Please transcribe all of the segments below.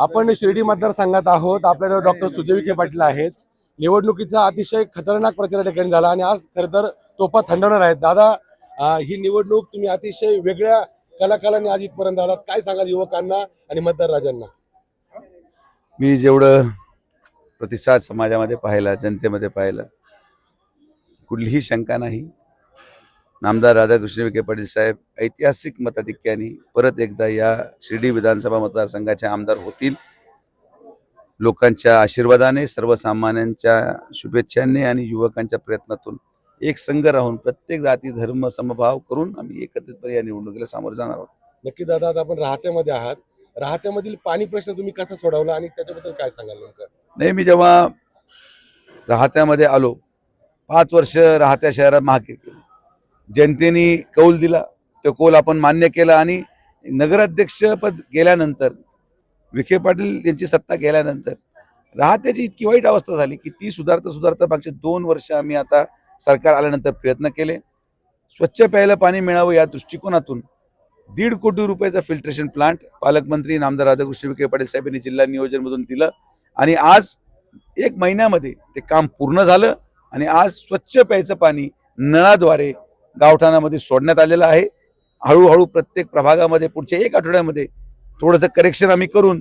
आपण शिर्डी मतदारसंघात आहोत. आपल्याकडे डॉक्टर सुजय विखे पाटील आहेत. निवडणुकीचा अतिशय खतरनाक प्रचार ठिकाणी झाला आणि आज खरं तर तोफा थंडवणार आहेत. दादा ही निवडणूक तुम्ही अतिशय वेगळ्या कलाकारांनी आज इथपर्यंत आलात. काय सांगाल युवकांना आणि मतदार राजांना मी जेवढं प्रतिसाद समाजामध्ये पाहिला जनतेमध्ये पाहिलं कुठलीही शंका नाही. नामदार राधाकृष्ण विखे पाटील साहेब ऐतिहासिक मताधिक्याने परत एकदा या शिर्डी विधानसभा मतदारसंघाचे आमदार होतील. लोकांच्या आशीर्वादाने सर्वसामान्यांच्या शुभेच्छांनी आणि युवकांच्या प्रयत्नातून एक संघ राहून प्रत्येक जाती धर्म समभाव करून आम्ही एकत्रितपणे या निवडणुकीला सामोरे जाणार आहोत. नक्की दादा आता आपण राहत्यामध्ये आहात. राहत्यामधील पाणी प्रश्न तुम्ही कसा सोडवला आणि त्याच्याबद्दल काय सांगाल नेमकं? नाही मी जेव्हा राहत्यामध्ये आलो पाच वर्ष राहत्या शहरात महाके केली. जनतेने कौल दिला तो कौल आपण मान्य केला आणि नगराध्यक्षपद गेल्यानंतर विखे पाटील यांची सत्ता गेल्यानंतर राहत्याची इतकी वाईट अवस्था झाली की ती सुधारता सुधारता मागचे दोन वर्ष आम्ही आता सरकार आल्यानंतर प्रयत्न केले. स्वच्छ प्यायला पाणी मिळावं या दृष्टिकोनातून दीड कोटी रुपयाचा फिल्ट्रेशन प्लांट पालकमंत्री नामदार राधाकृष्ण विखे पाटील साहेबांनी जिल्हा नियोजनमधून दिलं आणि आज एक महिन्यामध्ये ते काम पूर्ण झालं आणि आज स्वच्छ प्यायचं पाणी नळाद्वारे गावठाणामध्ये सोडण्यात आलेलं आहे. हळूहळू प्रत्येक प्रभागामध्ये पुढच्या एक आठवड्यामध्ये थोडंसं करेक्शन आम्ही करून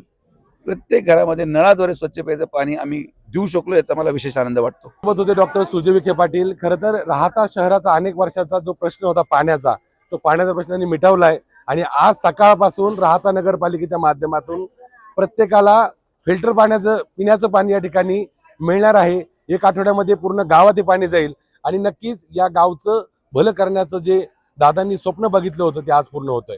प्रत्येक घरामध्ये नळाद्वारे स्वच्छ प्यायचं पाणी आम्ही देऊ शकलो याचा मला विशेष आनंद वाटतो. सोबत होते डॉक्टर सुजय विखे पाटील. खरं तर राहता शहराचा अनेक वर्षाचा जो प्रश्न होता पाण्याचा तो पाण्याचा प्रश्न त्यांनी मिटवलाय. आणि आज सकाळपासून राहता नगरपालिकेच्या माध्यमातून प्रत्येकाला फिल्टर पाण्याचं पिण्याचं पाणी या ठिकाणी मिळणार आहे. एक आठवड्यामध्ये पूर्ण गावात हे पाणी जाईल. आणि नक्कीच या गावचं भलं करण्याचं जे दादांनी स्वप्न बघितलं होतं ते आज पूर्ण होतंय.